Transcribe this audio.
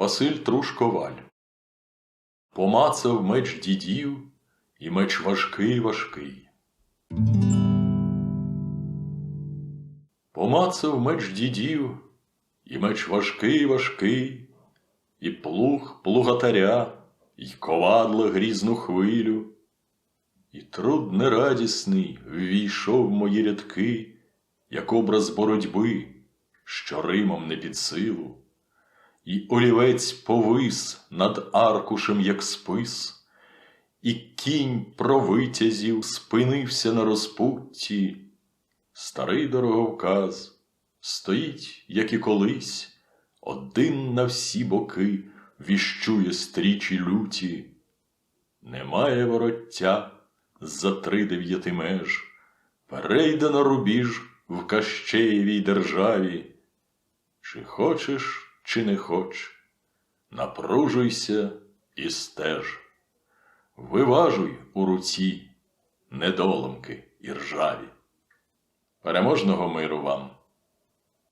Василь Трушковаль. Помацав меч дідів, і меч важкий важкий. Помацав меч дідів, і меч важкий важкий, і плуг плугатаря, і ковадло грізну хвилю, і труд нерадісний ввійшов в мої рядки, як образ боротьби, що Римом не під силу, і олівець повис над аркушем, як спис, і кінь провитязів спинився на розпутті. Старий дороговказ стоїть, як і колись, один на всі боки віщує стрічі люті. Немає вороття за три дев'яти меж, перейде на рубіж в Кащеєвій державі. Чи хочеш, чи не хоч, напружуйся і стеж. Виважуй у руці недоломки і ржаві. Переможного миру вам!